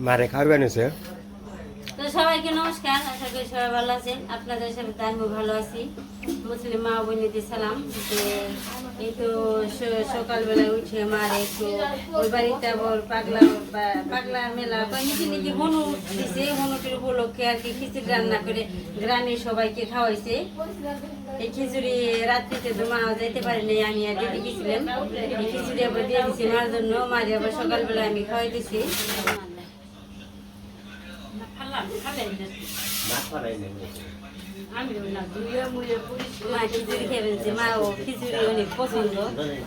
মারে খাওয়াবেন হয়েছে তো সবাইকে নমস্কার, আশা করি সবাই ভালো আছেন। আপনাদের সাথে আমিও ভালো আছি। মুসলিম মা বোনিদের সালাম। যে এই তো সকালবেলায় উঠে মার একটু ওই বাড়িতে আবার পাগলা পাগলা মেলা বা নিজে নিজে হনু দিছে হনুটির উপলক্ষে আর কি খিচুড়ি রান্না করে গ্রামে সবাইকে খাওয়াইছে। এই খিচুড়ি রাত্রিতে তো মা যাইতে পারেনি আমি আর দিদি গেছিলাম। এই খিচুড়ি আবার দিয়ে দিছি মার জন্য। মাঝে আবার সকালবেলা আমি খাওয়াই দিছি। খিচুড়ি অনেক পছন্দ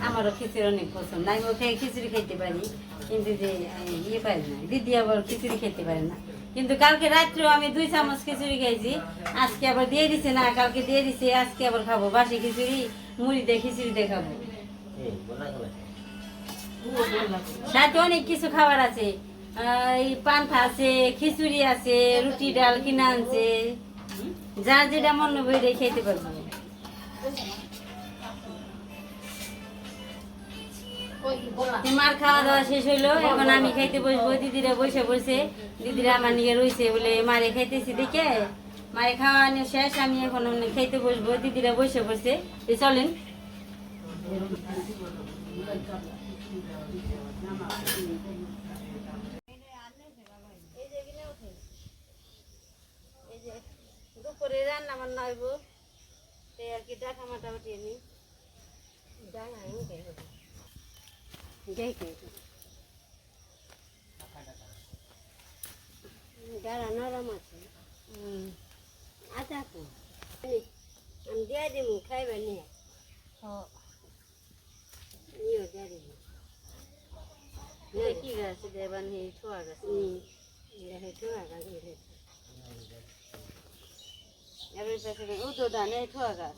আমারও খিচুড়ি অনেক পছন্দ আমি খিচুড়ি খেতে পারি কিন্তু যে ইয়ে পারি না দিদি আবার খিচুড়ি খেতে পারে না কিন্তু কালকে রাত্রেও আমি দুই চামচ খিচুড়ি খেয়েছি আজকে আবার দিয়ে দিছে না কালকে দিয়ে দিছে আজকে আবার খাব বাসি খিচুড়ি মুড়ি দিয়ে খিচুড়ি দিয়ে খাব সাথে অনেক কিছু খাবার আছে পান্থা আছে খিচুড়ি আছে, রুটি ডাল কিনা আনছে। যার যেটা মন বইরে খেতে পারব। মার খাওয়া দাওয়া শেষ হইল, এখন আমি খাইতে বসবো। দিদিরা বসে বসে দিদিরা আমার নিয়ে রয়েছে বলে মারে খাইতেছি দেখে। মারে খাওয়ানো শেষ, আমি এখন খাইতে বসবো। দিদিরা বসে বসে চলেন এই যে দুপুরে রান্না বান্না হইব। এই আর কি ডাকা মাটা উঠিয়ে নি। ডাকা আমি খাইব যাই খাইব ডাড়া নরম আছে। আচ্ছা তো আমি দিয়ে দিব খাইবে নিয়ে নিও দিয়ে দিব কি গাছ দেবান হে ঠোয়া গাছ? হে ঠোয়া গাছ এবার এই পাশে ও তো দানে ঠোয়া গাছ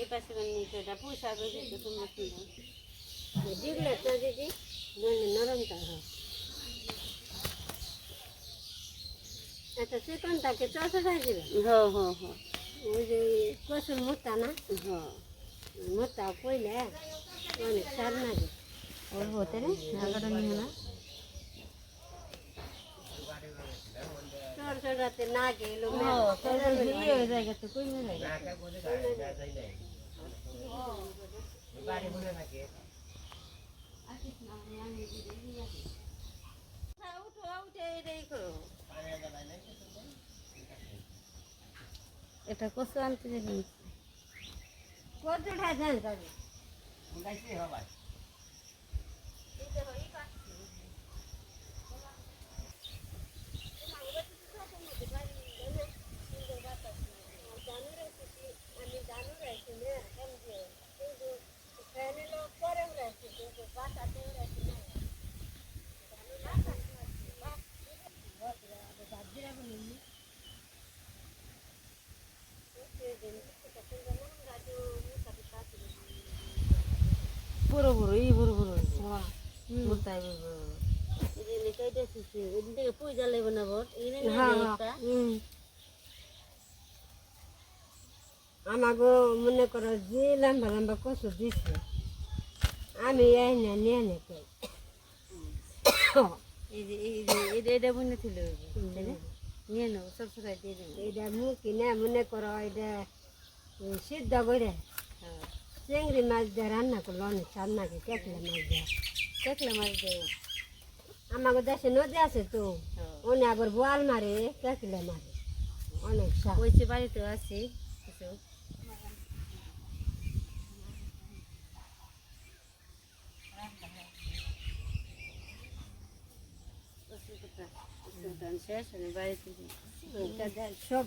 এই পাশে নিয়ে এটা পুষা গেছে তো তোমরা কি দিলে তো দিদি নরমটা হয়। আচ্ছা চিকন তাকে চষা খাই দিবে। হ্যাঁ হ্যাঁ হ্যাঁ ওই যে কচুর মোটা না? হ্যাঁ মোটা কইলে অনেক সার লাগে। ওর হতে রে না সরাতে না গেলো এটা কত আনতে কত উঠায় যান বড় বড়, এই যে কাইটা এদিন থেকে পয়সা লেবে না না একটা আমাকে মনে করো যে লম্বা লম্বা কচু দিছে। আমি এই না নিয়ে নিতে এটা এটা ছিল নিয়ে নাও সব সবাই দিয়ে দেবো এটা মুখ কিনে মনে করো এটা এই সিদ্ধ করে চিংড়ি মাছ দিয়ে রান্না করল অনেক স্বাদ নাকি কেটলে মাছ দিয়ে দেখলে মাছ দেবো আমাকে দেশে নদী আছে তো অনেক আবার বোয়াল মারে কেটলে মারে অনেক ওই বাড়িতে আছি কিছু শেষ আমি বাড়িতে সব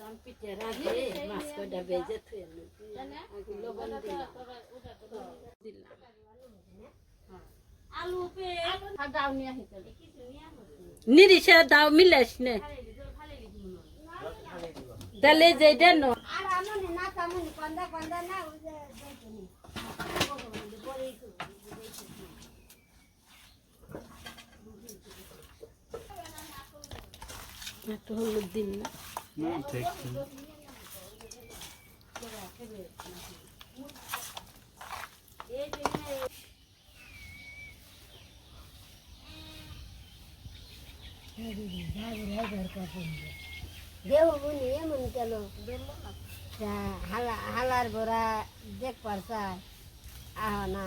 বন্ধ। পিঠে উঠলাম পিঠে রাখে মাছ কটা বেজে থুয়ে লবণ দিলাম নিরিশা দাও মিলাস নে তাহলে যেটা ন একটু হলুদ দিন না বুনি এমন কেন? হালার গোড়া দেখ পারছায় আহ না।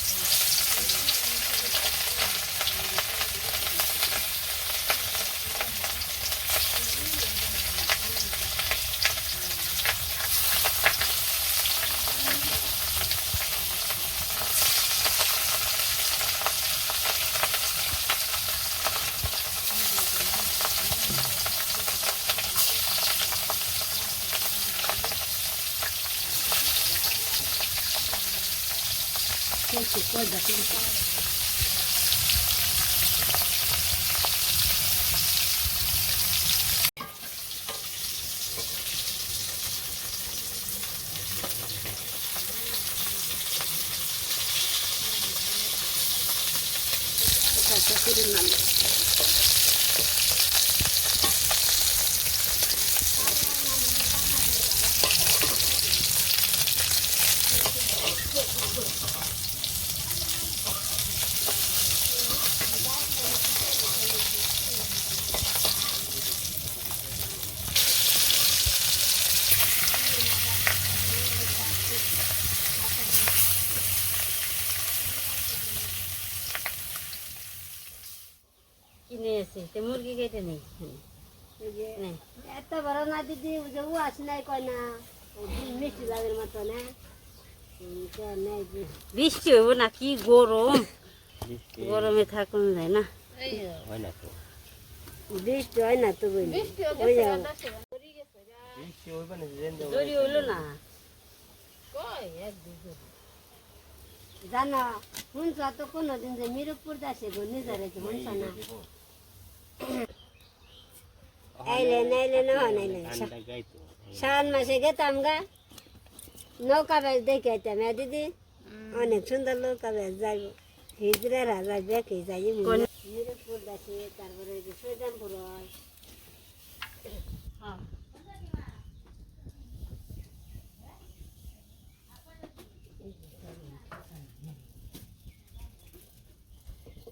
চোরচুরি কুমড়া দেন করলা হইলে করলা দেন কিনে এসে তো মুরগি কেটে নেই। এই যে নেই এত বড় না দিদি যে ও আস নাই কয় না। মিষ্টি লাগের মতো না। বৃষ্টি হইব না কি গরম। গরমে থাকুন যায় না। না তো। বৃষ্টি হয় না তো বলি। ওই যে জরি হইল না। জানো শুনছ তো কোনোদিন যে মিরপুর দাসে গো নিজের শুনছ না? আইলেন আইলেন হন আইলেন শ্রাবণ মাসে গেতাম গা নৌকা বেশ দেখে আইতাম হ্যাঁ দিদি অনেক সুন্দর নৌকা বেশ যাইব হিজরে রাজা দেখে যাই মিরপুর দাসে তারপরে সৈদামপুর হয়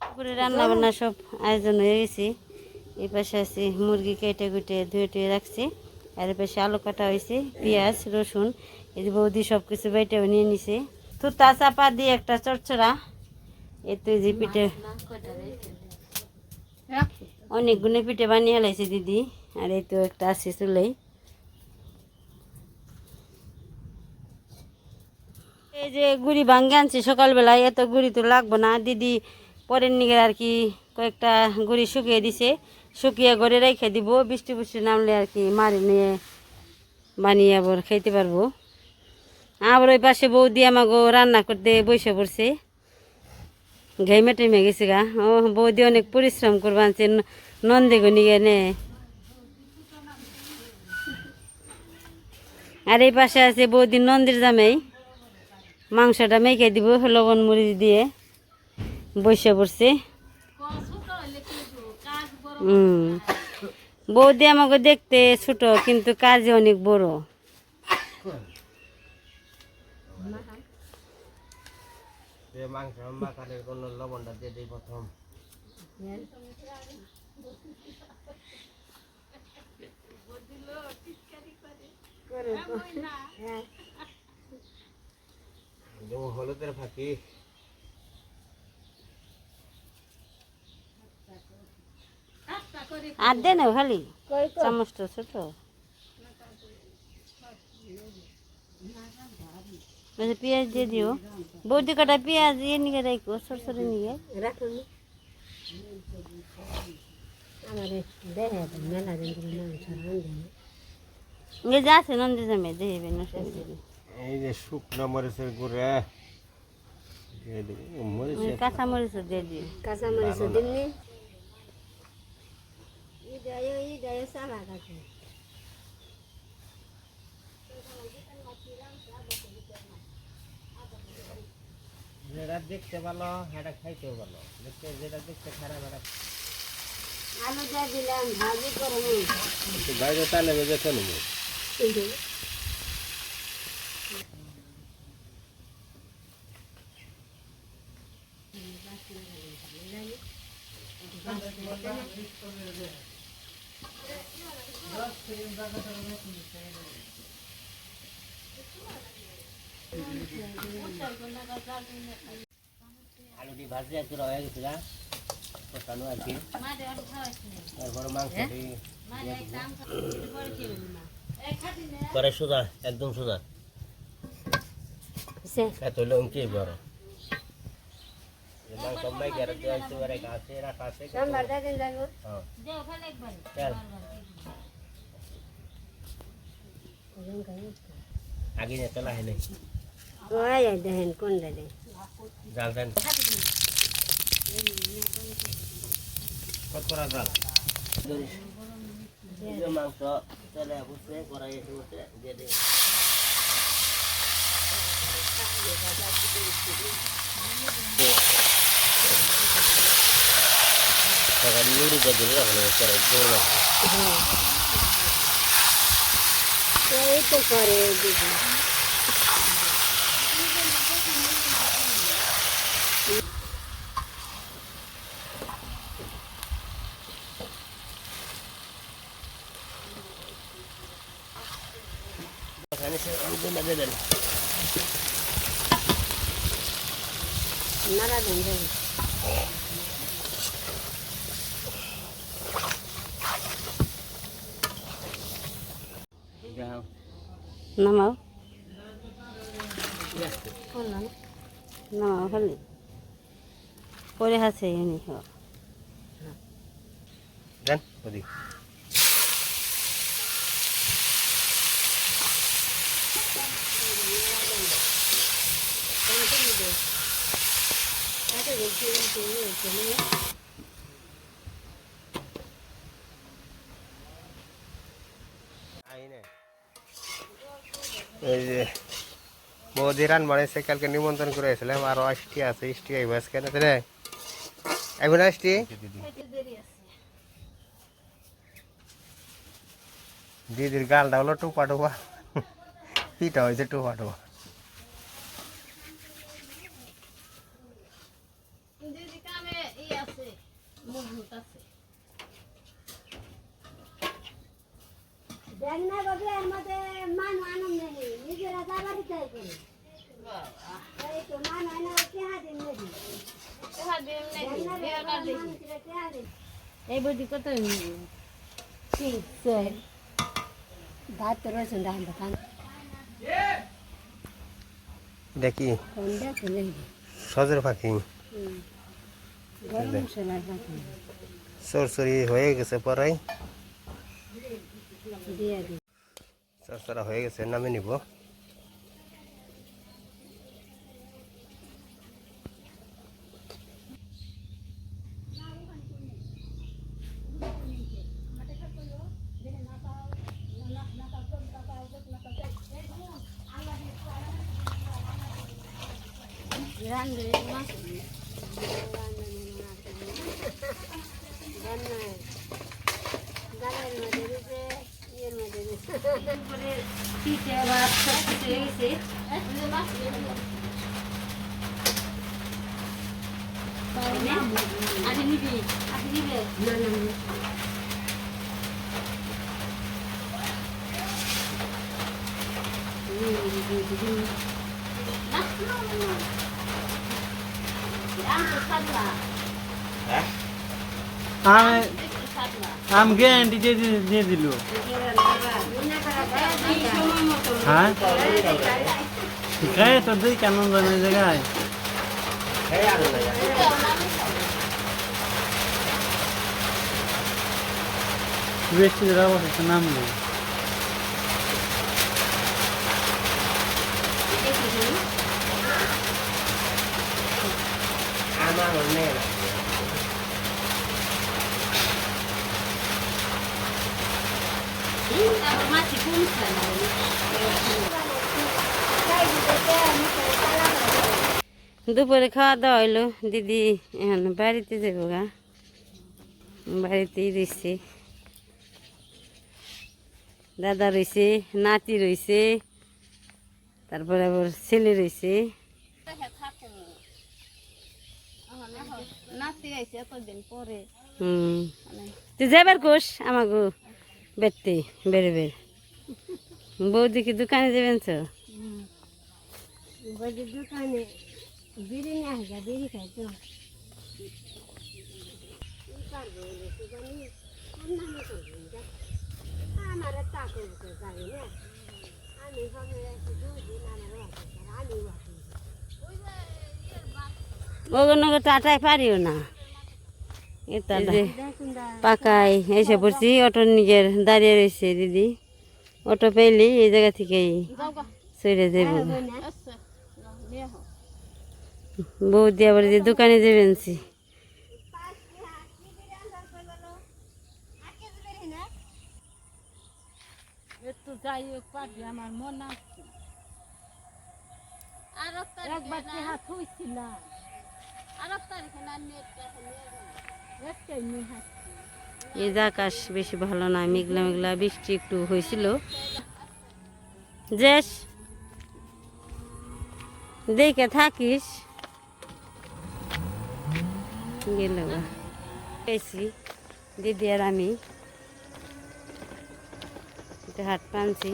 দুপুরে রান্না বান্না সব আয়োজন হয়ে গেছে। এই পাশে আছে মুরগি কেটে কুটে ধুয়ে টুয়ে রাখছি। আর এই পাশে আলু কাটা হয়েছে পেঁয়াজ রসুন এই বৌদি সব কিছু বাইটে নিয়ে নিছে। তুতা চাপা দিয়ে একটা চড়চড়া। এই তো যে পিঠে অনেকগুলো পিঠে বানিয়ে হেলাইছে দিদি। আর এই তো একটা আছে চুলাই। যে গুড়ি ভাঙ্গে আনছি সকালবেলায়, এত গুড়ি তো লাগবো না। দিদি পরের নিগে আর কি কয়েকটা গুড়ি শুকিয়ে দিছে, শুকিয়ে ঘরে রেখে দিব, বৃষ্টি বৃষ্টি নামলে আর কি মারি নিয়ে বানিয়ে আবার খাইতে পারব। আবার ওই পাশে বৌদি আমাকে রান্না করতে বসে পড়ছে। ঘেমে টেমে গেছে গা। ও, বৌদি অনেক পরিশ্রম করবা আনছে নন্দে নিয়ে নে। আর এই পাশে আছে বৌদি নন্দির জামাই। মাংসটা মেখে দিব লবণ মরিচ দিয়ে। বসে পড়ছে। হুম বৌদি আমাকে দেখতে ছোট কিন্তু কাজে অনেক বড়। মাংস মাখানোর জন্য লবণটা দিয়ে দিই প্রথম। করে। দেবো হলুদের ফাঁকি। আর দে না খালি চামচটা ছোট। পেঁয়াজ দিয়ে দিও। বৌদি কটা পেঁয়াজ ইয়ে নিয়ে রাখো সরসরে নিয়ে রাখুন আমার দেহে মেলা দিন করে মাংস যা আছে নন্দী জমে দেবে নষ্ট এই যে শুকনো মরিচের গুঁড়া। কাঁচা মরিচ দিয়ে দিও কাঁচা মরিচ দিননি। যেটা দেখতে ভালো সেটা খাইতেও ভালো। দেখতে যেটা দেখতে খারাপ এটা আলু দিয়ে দিলাম ভাজি করব। বাইরে তালে বেজে চলবো আলুটি ভাজি একটু রয়ে গেছে না কষানো আর কি। তারপরে মাংসটি করে সোজা একদম সোজা। সে এত লঙ্কি বড়। মাংস মাই গেলে দেওয়া একেবারে গাছে রাখা আছে সোমবার দিন যাব হ্যাঁ চল আগে নিয়ে চলা হয় নাই ওই দেখেন কোন দাদে জাল দেন কত করা জাল মাংস চলে বসে কড়াই এসে বসে দিয়ে দিই সকালে ইউরি করে দিলে রাখলে করে জোর এই তো করে দিদি ওখানে সে অল্প দিয়ে দেন নাড়া দেন যাব যাও নামাও নামাও খালি পরে আছে এমনি দেন ওদিক এই যে বৌদি রান বানাইছে কালকে নিমন্ত্রণ করে এসেছিলাম আরও আসটি আছে ইষ্টি আইব আজকে না রে আইব না আসটি দিদির গালটা হলো টুপা টুপা পিঠা হয়েছে টুপা টুপা দেখ না বাবু এর মধ্যে মান আনন্দ নেই নিজেরা যাবারই চাই করে এই বৌদি কত ঠিক ভাত রসুন ডান দোকান দেখি। সজের পাখি সরসরি হয়ে গেছে পরাই দিয়ে দিই। সরসরা হয়ে গেছে নামে নিব। আম গ্যারান্টি দিয়ে দিয়ে দিল। হ্যাঁ? হ্যাঁ? গায়ে তো দিই কেমন জানে জায়গায়। এই আর না বৃষ্টি অবস্থা নামলো আমার মনে না তারপর মাছি কমছে না দুপুরে খাওয়া দাওয়া হইল। দিদি এখন বাড়িতে যাব গা। বাড়িতেই রয়েছে দাদা রয়েছে নাতি রয়েছে তারপরে আবার ছেলে রয়েছে তুই যাবার কোষ আমাকে বেরতে বেড়ে বের বৌদি কি দোকানে যাবেন তো? বড় দোকানে বিড়ি নিয়ে আসা বিড়ি খাই তো আমার জানি না। আমি ওগুলো টাটায় পারিও না। এটা পাকায় এসে পড়ছি অটো নিজের দাঁড়িয়ে রয়েছে দিদি। অটো পেলি এই জায়গা থেকেই চলে যাব বৌদি আবার যে দোকানে যাবেন সি। একটু যাই হোক পারবে আমার মন আছে। একবার চেহা থুইছিলাম একটাই নিয়ে হাসছি এই যে আকাশ বেশি ভালো না মেঘলা মেঘলা বৃষ্টি একটু হয়েছিল। জেস দেখে থাকিস। গেল। পেয়েছি। দিদি আর আমি। হাট পানছি